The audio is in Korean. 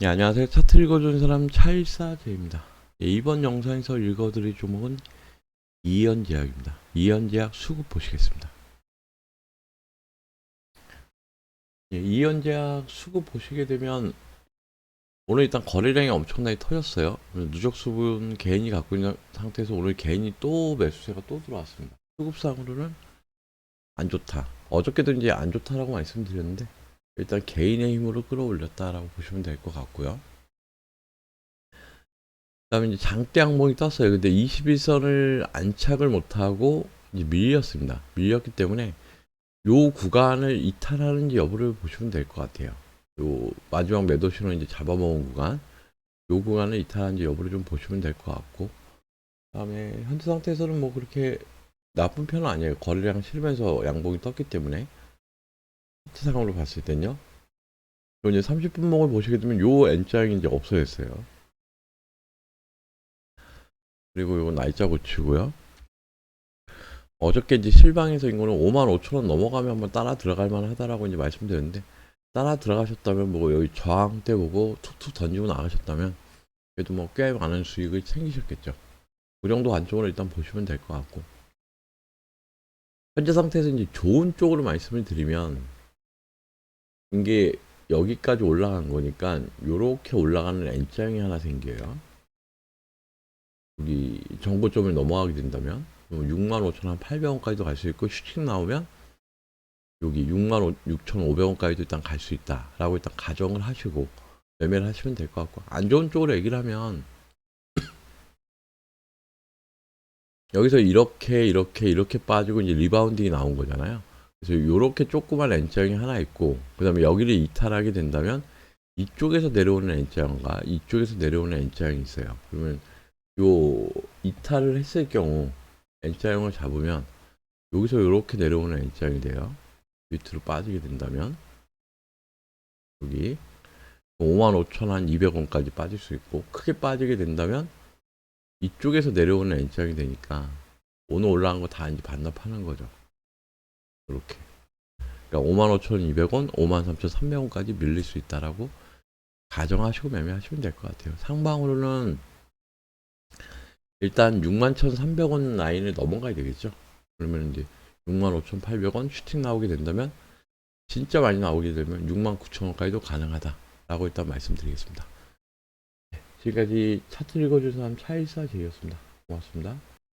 네, 안녕하세요. 차트 읽어주는 사람 차일사제입니다. 예, 이번 영상에서 읽어드릴 종목은 이연제약입니다. 이연제약 수급 보시겠습니다. 예, 이연제약 수급 보시게 되면 오늘 일단 거래량이 엄청나게 터졌어요. 누적 수분 개인이 갖고 있는 상태에서 오늘 개인이 또 매수세가 또 들어왔습니다. 수급상으로는 안 좋다. 어저께도 이제 안 좋다라고 말씀드렸는데 일단 개인의 힘으로 끌어올렸다라고 보시면 될 것 같고요. 그다음에 이제 장대 항목이 떴어요. 근데 21선을 안착을 못하고 이제 밀렸습니다. 밀렸기 때문에 요 구간을 이탈하는지 여부를 보시면 될 것 같아요. 요 마지막 매도 신호 이제 잡아먹은 구간, 요 구간을 이탈하는지 여부를 좀 보시면 될 것 같고, 그다음에 현재 상태에서는 뭐 그렇게 나쁜 편은 아니에요. 거래량 실면서 양봉이 떴기 때문에 차트상으로 봤을 땐요. 그리고 이제 30분 목을 보시게 되면 요 N자형이 이제 없어졌어요. 그리고 요거 날짜 고치고요. 어저께 이제 실방에서 인거는 5만 5천 원 넘어가면 한번 따라 들어갈 만하다라고 이제 말씀드렸는데 따라 들어가셨다면 뭐 여기 저항대 보고 툭툭 던지고 나가셨다면 그래도 뭐 꽤 많은 수익을 챙기셨겠죠. 그 정도 관점으로 일단 보시면 될 것 같고 현재 상태에서 이제 좋은 쪽으로 말씀을 드리면 이게 여기까지 올라간 거니까 요렇게 올라가는 N자형이 하나 생겨요. 우리 정보점을 넘어가게 된다면 65,800원까지도 갈 수 있고 슈팅 나오면 여기 66,500원까지도 일단 갈 수 있다라고 일단 가정을 하시고 매매를 하시면 될 것 같고 안 좋은 쪽으로 얘기를 하면 여기서 이렇게 이렇게 이렇게 빠지고 이제 리바운딩이 나온 거잖아요. 그래서 요렇게 조그만 N자형이 하나 있고 그 다음에 여기를 이탈하게 된다면 이쪽에서 내려오는 N자형과 이쪽에서 내려오는 N자형이 있어요. 그러면 요 이탈을 했을 경우 N자형을 잡으면 여기서 이렇게 내려오는 N자형이 돼요. 밑으로 빠지게 된다면 여기 55,200원까지 빠질 수 있고 크게 빠지게 된다면 이쪽에서 내려오는 N자형이 되니까 오늘 올라간 거 다 이제 반납하는 거죠. 그러니까 55,200원, 53,300원까지 밀릴 수 있다라고 가정하시고 매매하시면 될 것 같아요. 상방으로는 일단 61,300원 라인을 넘어가야 되겠죠. 그러면 이제 65,800원 슈팅 나오게 된다면 진짜 많이 나오게 되면 69,000원까지도 가능하다라고 일단 말씀드리겠습니다. 네, 지금까지 차트 읽어주신 사람 차일사 제이였습니다. 고맙습니다.